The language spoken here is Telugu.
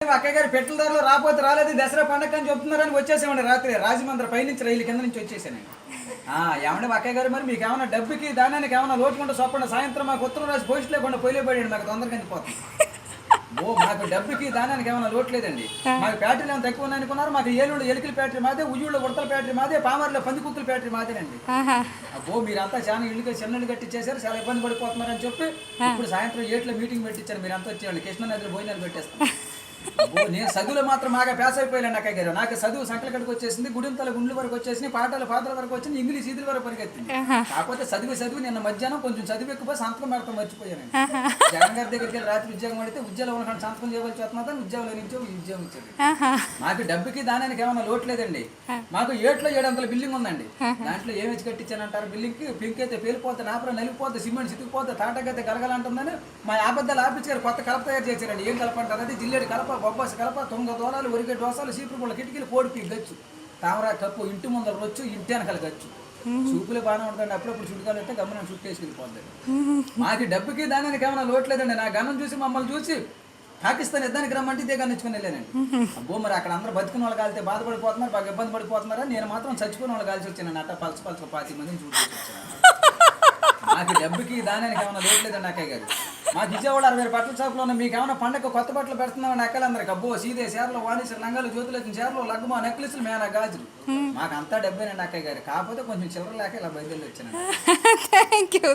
అక్కయ్య గారు పెట్రోల్ ధరలు రాకపోతే రాలేదు. దసరా పండగ అని చెప్తున్నారని వచ్చేసామండి రాత్రి. రాజమండ్రి పైనుంచి రైలు కింద నుంచి వచ్చేసానండి ఆ, ఏమండి అక్కయ్య గారు మరి మీకు ఏమైనా డబ్బుకి దానానికి ఏమైనా లోటుకుంటే చొప్పండి సాయంత్రం మాకు ఉత్తరం రాసి పోస్ట్ లేకుండా పొయ్యిలో పడండి మాకు తొందరగా అందిపోతుంది ఓ మాకు డబ్బుకి దానానికి ఏమైనా లోటు లేదండి. మాకు బ్యాటరీలు ఏమైనా తక్కువ ఉన్నాయి అనుకున్నారు? మాకు ఏలూరు ఎలికల బ్యాటరీ మాదే ఉయ్యూళ్ళ ఉడతల బ్యాటరీ మాదే పామర్లో పంది కుక్కల మాదేనండి. ఆహా. అబ్బో మీరంతా చాలా ఇల్లు చిన్న ఇల్లు కట్టించేశారు చాలా ఇబ్బంది పడిపోతున్నారని చెప్పి ఇప్పుడు సాయంత్రం ఏట్లో మీటింగ్ పెట్టించారు మీరు అంతా వచ్చేవాళ్ళు కృష్ణ నదిలో భోజనాలు పెట్టేస్తాం. అబ్బో, నేను చదువులో మాత్రం బాగా పేస అయిపోయాను అక్కయ్య గారు. నాకు చదువు సంకల కడికి వచ్చేసింది గుడింతల గుండ్ల వరకు వచ్చేసింది పాటలు పాటల వరకు వచ్చింది ఇంగ్లీష్ ఇదిల వరకు పరిగెత్తింది. కాకపోతే చదివి చదివి నిన్న మధ్యాహ్నం కొంచెం చదివి ఎక్కువ సంతకం పెడతాం మర్చిపోయాను జగన్ గారి దగ్గరికి వెళ్ళి రాత్రి ఉద్యోగం పడితే ఉద్యోగంలో ఉన్న సంతకం చేయవలసి వస్తున్నా ఉద్యోగంలో నుంచి ఉద్యోగం ఇచ్చారు. మాకు డబ్బుకి దానానికి ఏమైనా లోటు లేదండి. మాకు ఏట్లో ఏడు వందల బిల్డింగ్ ఉందండి. దాంట్లో ఏమి వచ్చి కట్టించానంటారు బిల్డింగ్కి పింక్ అయితే పేలిపోతే నాపర నలిగిపోతే సిమెంట్ సితికిపోతే తాటకైతే గలగలంటుందని మా ఆబద్ధాలు ఆఫీస్ గారు కొత్త కలప తయారు చేశారండి. ఏం కలప అంటారు? అది జిల్లేడు కలప బొబ్బాసి కలప తొంగ దూరాలు ఒరిగే దోసాలు సీపురు పుల్ల కిటికీలు పోడిపి గచ్చు. తామరా కప్పు ఇంటి ముందర రొచ్చు ఇంటి వెనకాల గచ్చు. చూపులే బాగానే ఉంటుందండి. అప్పుడప్పుడు చుట్టుకాలు అంటే గమనం చుట్టేసి వెళ్ళిపోద్ది మాకు డబ్బుకి దానానికి ఏమైనా లోటు లేదండి. నా గమనం చూసి మమ్మల్ని చూసి పాకిస్తాన్ యుద్ధానికి రమ్మంటే ఇదే గన్నించుకుని వెళ్ళానండి. అబ్బో మరి అక్కడ అందరూ బతికిన వాళ్ళు కాలితే బాధపడిపోతున్నారు బాగా ఇబ్బంది పడిపోతున్నారా? నేను మాత్రం చచ్చిపోయిన వాళ్ళు కాల్చి వచ్చాను. అట్ట పలస పలస పాతి మందిని చూసి వచ్చాను. మాకు డబ్బుకి దానానికి ఏమైనా లోటు లేదండి అక్కయ్య గారు. మాకు విజయవాడ అరవై బట్టల షాపులో ఉన్న మీకు ఏమైనా పండగ కొత్త బట్టలు పెడుతున్నామని అక్కలందరికి అబ్బో సీదే చీరలు వాణిజ్య లంగాలు జ్యోతులు వచ్చిన చీరలు లగ్గుమా నెక్లెస్లు మేనా గాజులు. మాకు అంతా డబ్బేనండి అక్కయ్య గారు. కాకపోతే కొంచెం చిల్లర లేక ఇలా బయలుదేరి వచ్చాను థ్యాంక్ యూ